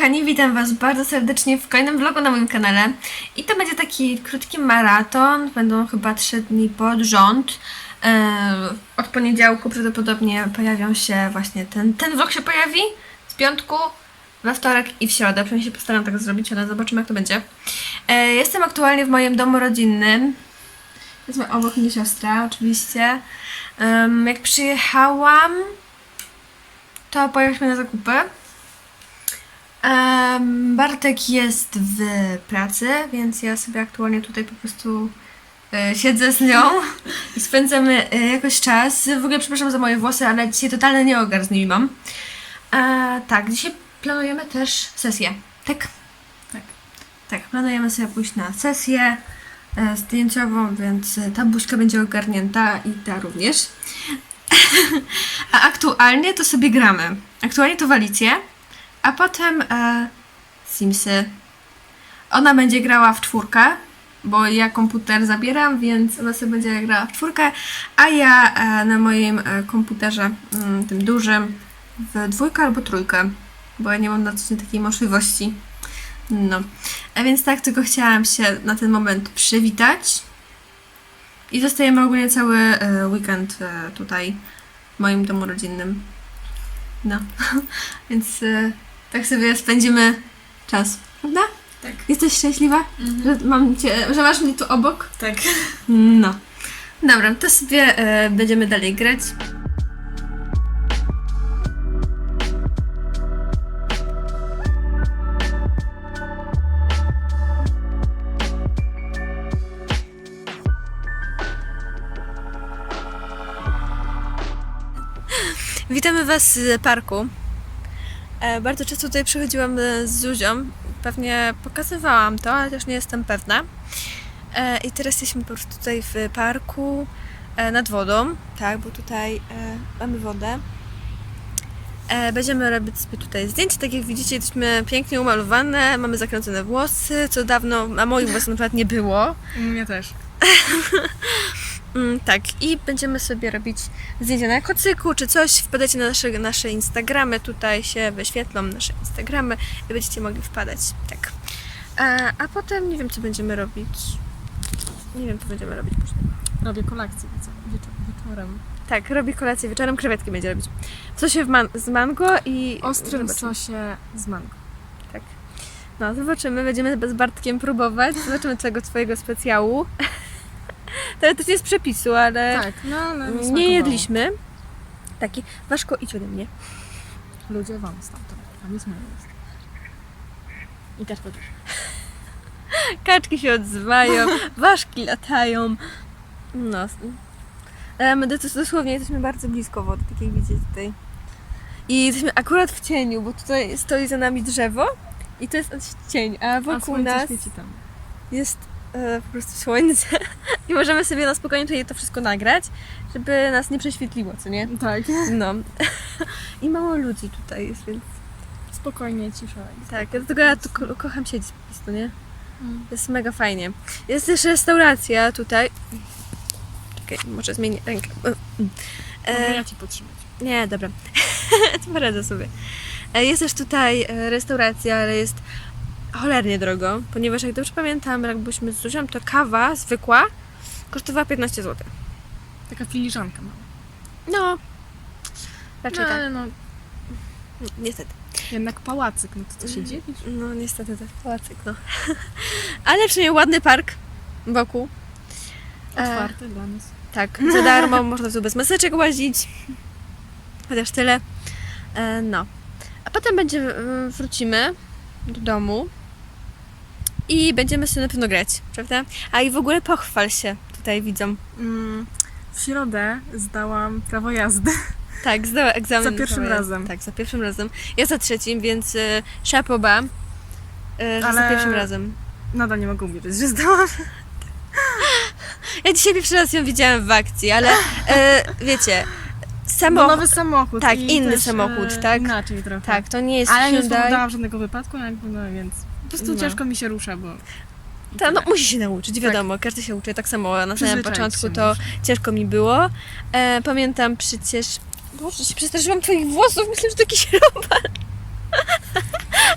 kochani, witam Was bardzo serdecznie w kolejnym vlogu na moim kanale. I to będzie taki krótki maraton, będą chyba trzy dni pod rząd. Eee, od poniedziałku prawdopodobnie pojawią się właśnie ten, ten vlog się pojawi z piątku, we wtorek i w środę. Przynajmniej się postaram tak zrobić, ale zobaczymy jak to będzie. Eee, jestem aktualnie w moim domu rodzinnym. Jest obok mnie siostra, oczywiście. Jak przyjechałam, to pojechaliśmy na zakupy. Em, Bartek jest w pracy, więc ja sobie aktualnie tutaj po prostu e, siedzę z nią i spędzamy e, jakoś czas. W ogóle przepraszam za moje włosy, ale dzisiaj totalny nieogar z nimi mam. E, tak, dzisiaj planujemy też sesję. Tak? Tak. Tak, planujemy sobie pójść na sesję e, zdjęciową, więc ta buźka będzie ogarnięta i ta również. A aktualnie to sobie gramy. Aktualnie to walicję, a potem e, Simsy. Ona będzie grała w czwórkę, bo ja komputer zabieram, więc ona sobie będzie grała w czwórkę, a ja e, na moim e, komputerze, mm, tym dużym, w dwójkę albo trójkę, bo ja nie mam na co dzień takiej możliwości. No, a więc tak, tylko chciałam się na ten moment przywitać. I zostajemy ogólnie cały e, weekend e, tutaj w moim domu rodzinnym. No, więc e, tak sobie spędzimy czas, prawda? Tak. Jesteś szczęśliwa, że, mam cię, że masz mnie tu obok? Tak. No. Dobra, to sobie e, będziemy dalej grać. Witamy Was z parku. E, bardzo często tutaj przychodziłam e, z Zuzią. Pewnie pokazywałam to, ale też nie jestem pewna. E, I teraz jesteśmy po prostu tutaj w parku nad wodą, tak, bo tutaj mamy wodę. Będziemy robić sobie tutaj zdjęcia, tak jak widzicie, jesteśmy pięknie umalowane, mamy zakręcone włosy, co dawno na moich włosach na przykład nie było. Mnie też. Mm, tak, i będziemy sobie robić zdjęcia na kocyku czy coś. Wpadajcie na nasze, nasze Instagramy, tutaj się wyświetlą nasze Instagramy i będziecie mogli wpadać. Tak. E, a potem nie wiem, co będziemy robić. Nie wiem, co będziemy robić później. Robię wieczo- wieczorem. Tak, robi kolację wieczorem, krewetki będzie robić. W sosie w man- z mango i... Ostrym zobaczymy. sosie z mango. Tak. No, zobaczymy, będziemy z Bartkiem próbować. Zobaczymy tego twojego specjału. Teoretycznie z przepisu, ale Tak, no ale nie smakowało. jedliśmy. Taki, Waszko, idź ode mnie. Ludzie wam stamtąd. Tam jest moje jest. I też też. Kaczki się odzywają, ważki latają. No. Ale my dos- dosłownie jesteśmy bardzo blisko wody, tak jak widzicie tutaj. I jesteśmy akurat w cieniu, bo tutaj stoi za nami drzewo i to jest cień, a wokół nas tam. jest e, po prostu słońce i możemy sobie na spokojnie tutaj to wszystko nagrać, żeby nas nie prześwietliło, co nie? Tak. No. I mało ludzi tutaj jest, więc Spokojnie, cisza. tak, dlatego ja tu ko- kocham siedzieć po prostu, nie? Mm. Jest mega fajnie. Jest też restauracja tutaj. Czekaj, może zmienię rękę. Mogę E, ja ci potrzymać. nie, dobra. to poradzę sobie. E, jest też tutaj e, restauracja, ale jest cholernie drogo, ponieważ jak dobrze pamiętam, jak byliśmy z Zuzią, to kawa zwykła kosztowała 15 zł. Taka filiżanka mała. No, raczej No, tak. ale no, Niestety. jednak pałacyk, no to co się dziwisz? No niestety jest pałacyk, no. ale przynajmniej ładny park wokół. E, Otwarte dla nas. Tak, za darmo, można tu bez maseczek łazić. Chociaż tyle. E, no. A potem będziemy, mm, wrócimy do domu i będziemy sobie na pewno grać, prawda? A i w ogóle pochwal się tutaj widzą. Mm, w środę zdałam prawo jazdy. Tak, zdała egzamin. Za pierwszym razem. Tak, za pierwszym razem. Ja za trzecim, więc e, szapoba. E, że za Ale- pierwszym razem. Nadal nie mogę uwierzyć, że zdałam. Ja dzisiaj pierwszy raz ją widziałam w akcji, ale e, wiecie, No, samo... nowy samochód. Tak, inny też, samochód, e, tak? Inaczej trochę. Tak, to nie jest Ale nie Hyundai. spowodowałam żadnego wypadku, jakby, no więc prostu No. ciężko mi się rusza, bo Ta, no musi się nauczyć, wiadomo, każdy się uczy. Tak samo na samym początku to ciężko mi było. E, pamiętam przecież... Boże, się przestraszyłam twoich włosów, myślę, że to jakiś robal.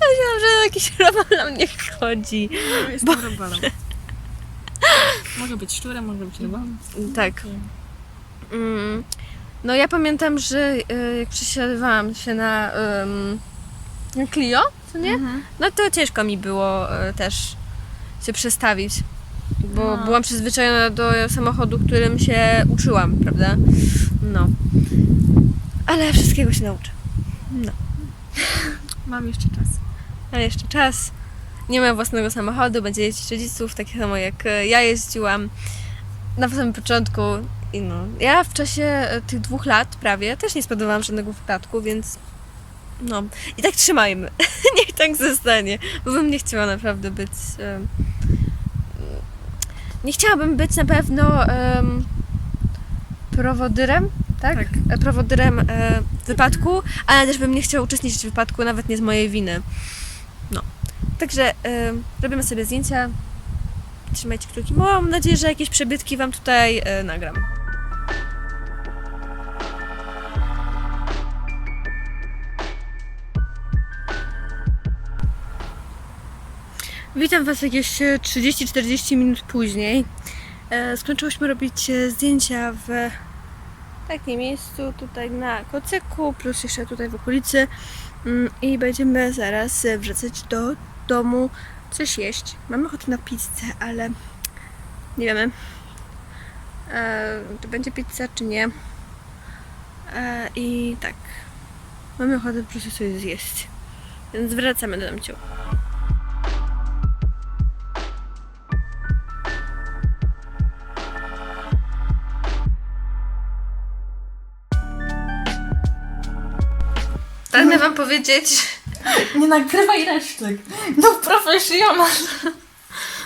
Myślałam, że jakiś robot na mnie chodzi. Jestem robalem. Mogę być szczurem, mogę być robalem. Tak. Mm. No ja pamiętam, że y, jak przesiadywałam się na na Clio, co nie? No to ciężko mi było y, też się przestawić, bo No. byłam przyzwyczajona do samochodu, którym się uczyłam, prawda? No. Ale wszystkiego się nauczę. Mam jeszcze czas. Ale jeszcze czas. Nie mam własnego samochodu, będzie jeździć rodziców, tak samo jak e, ja jeździłam na samym początku. I no, ja w czasie e, tych dwóch lat prawie też nie spodobałam żadnego wypadku, więc no. I tak trzymajmy. Niech tak zostanie, bo bym nie chciała naprawdę być. nie chciałabym być na pewno em, prowodyrem, tak? Tak. E, Prowodyrem e, wypadku, ale też bym nie chciała uczestniczyć w wypadku, nawet nie z mojej winy. No. Także e, robimy sobie zdjęcia. Trzymajcie kciuki. Mam nadzieję, że jakieś przebytki Wam tutaj e, nagram. Witam Was jakieś e, 30-40 minut później. E, skończyłyśmy robić e, zdjęcia w takim miejscu, tutaj na kocyku, plus jeszcze tutaj w okolicy. Mm, I będziemy zaraz e, wracać do domu, coś jeść. Mamy ochotę na pizzę, ale nie wiemy, e, czy będzie pizza, czy nie. E, I tak, mamy ochotę po prostu coś zjeść. Więc wracamy do domciu. Pragnę Wam powiedzieć, Nie nagrywaj resztek. No profesjonal.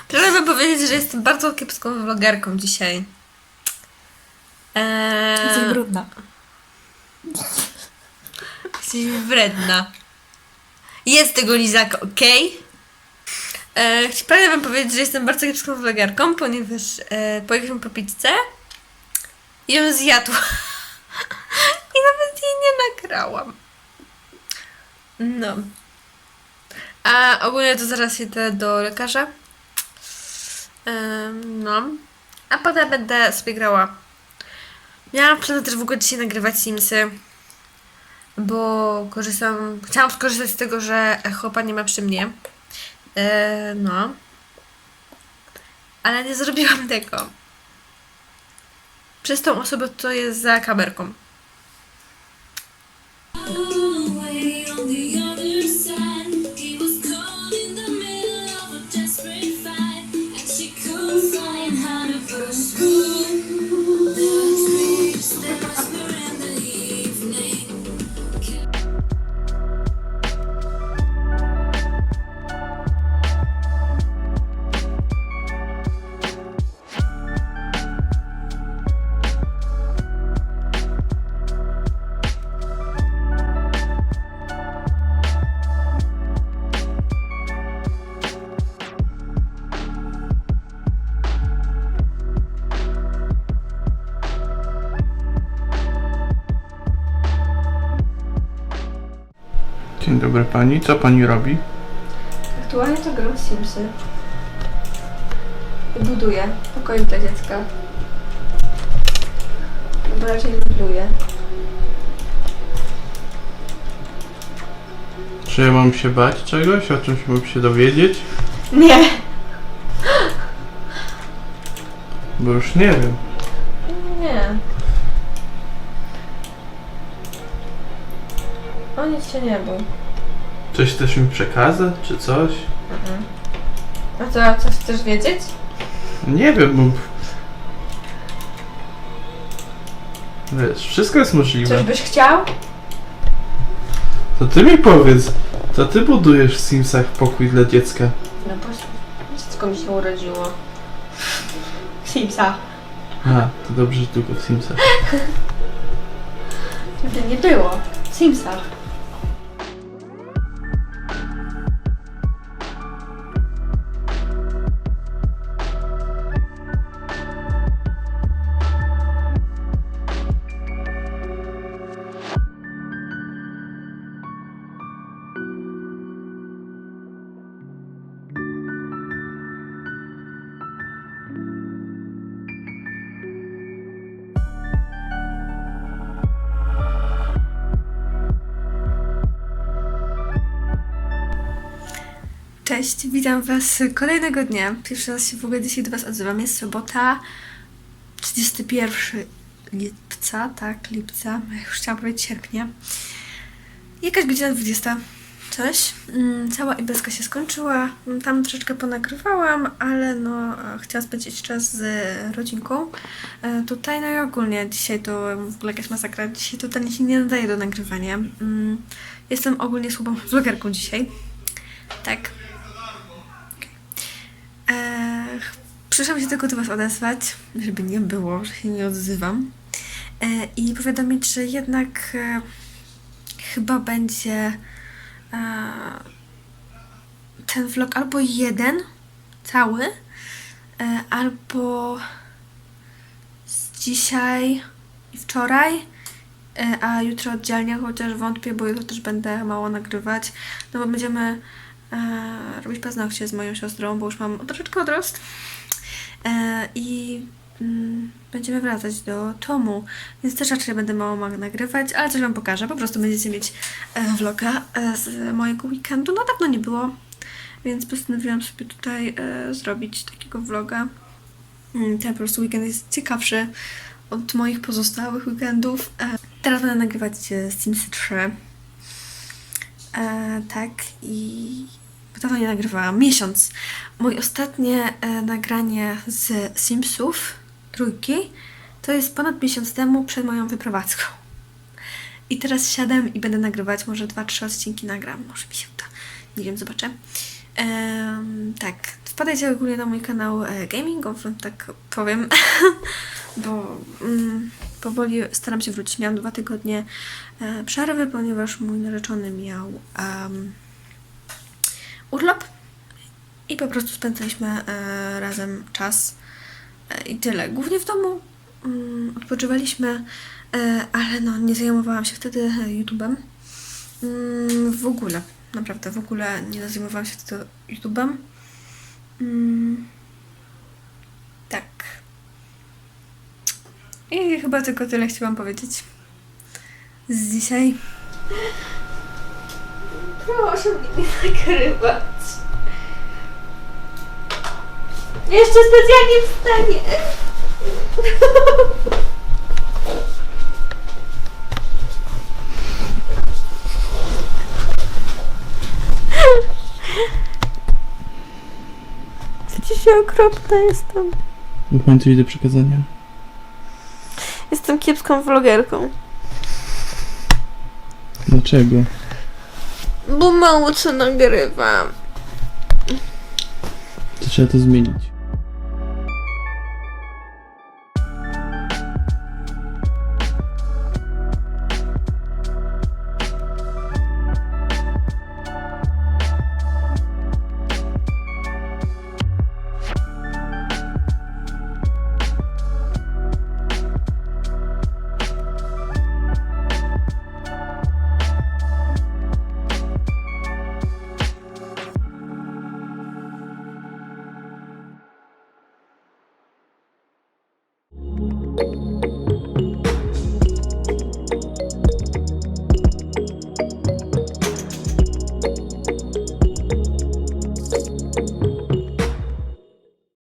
Pragnę wam powiedzieć, że jestem bardzo kiepską vlogerką dzisiaj. Jesteś Eee, brudna. jesteś wredna. Jest tego lizaka, okej? Eee, chci- Pragnę wam powiedzieć, że jestem bardzo kiepską vlogerką, ponieważ e, pojechałam po pizzę i ją zjadłam. I nawet jej nie nagrałam. No. A ogólnie to zaraz idę do lekarza. No. A potem będę sobie grała. Miałam w planie też w ogóle dzisiaj nagrywać Simsy. Bo korzystam. Chciałam skorzystać z tego, że chłopa nie ma przy mnie. E, no. Ale nie zrobiłam tego. Przez tą osobę, co jest za kamerką. Dzień dobry pani, co pani robi? Aktualnie to gram w Simsy. Buduję pokoje dla dziecka. Bo raczej buduję. Czy ja mam się bać czegoś? O czymś mam się dowiedzieć? Nie! Bo już nie wiem. Nie. O nic się nie bój. Coś chcesz mi przekazać, czy coś? A co, coś chcesz wiedzieć? Nie wiem, bo... Wiesz, wszystko jest możliwe. Coś byś chciał? To ty mi powiedz, co ty budujesz w Simsach pokój dla dziecka? No bo dziecko mi się urodziło. Simsa. A, to dobrze, że tylko w Simsach. Żeby nie było. Simsa. Cześć, witam Was kolejnego dnia. Pierwszy raz się w ogóle dzisiaj do Was odzywam. Jest sobota, 31 lipca, tak, lipca. Ja już chciałam powiedzieć sierpnia. Jakaś godzina 20. Coś. Mm, Cała imprezka się skończyła. Tam troszeczkę ponagrywałam, ale no, chciałam spędzić czas z rodzinką. E, Tutaj, no i ogólnie dzisiaj to w ogóle jakaś masakra. Dzisiaj totalnie się nie nadaje do nagrywania. Mm, Jestem ogólnie słabą vlogerką dzisiaj. Tak. Eee, przyszłam się tylko do Was odezwać, żeby nie było, że się nie odzywam. E, I powiadomić, że jednak e, chyba będzie e, ten vlog albo jeden, cały, albo z dzisiaj i wczoraj, a jutro oddzielnie, chociaż wątpię, bo jutro też będę mało nagrywać, no bo będziemy robić paznokcie z moją siostrą, bo już mam troszeczkę odrost. E, I mm, będziemy wracać do Tomu, więc też raczej będę mało nagrywać, ale coś Wam pokażę. Po prostu będziecie mieć e, vloga e, z mojego weekendu. No dawno nie było, więc postanowiłam sobie tutaj zrobić takiego vloga. Mm, Ten po prostu weekend jest ciekawszy od moich pozostałych weekendów. Teraz będę nagrywać Sims 3. E, tak i dawno nie nagrywałam. Miesiąc. Moje ostatnie e, nagranie z Simsów trójki to jest ponad miesiąc temu przed moją wyprowadzką. I teraz siadam i będę nagrywać. Może dwa, trzy odcinki nagram. Może mi się uda. Nie wiem, zobaczę. Tak. Wpadajcie ogólnie na mój kanał e, gamingowy, tak powiem. Bo mm, powoli staram się wrócić. Miałam dwa tygodnie e, przerwy, ponieważ mój narzeczony miał em, urlop i po prostu spędzaliśmy e, razem czas e, i tyle. Głównie w domu mm, odpoczywaliśmy, e, ale no nie zajmowałam się wtedy e, YouTube'em. Mm, w ogóle, naprawdę w ogóle nie zajmowałam się wtedy YouTube'em. Mm, tak. I chyba tylko tyle chciałam powiedzieć z dzisiaj. Proszę mnie nie nagrywać. Jeszcze specjalnie wstanie. Dzisiaj okropna jestem. Mam coś do przekazania. Jestem kiepską vlogerką. Dlaczego? Co nagrywam. To trzeba to zmienić.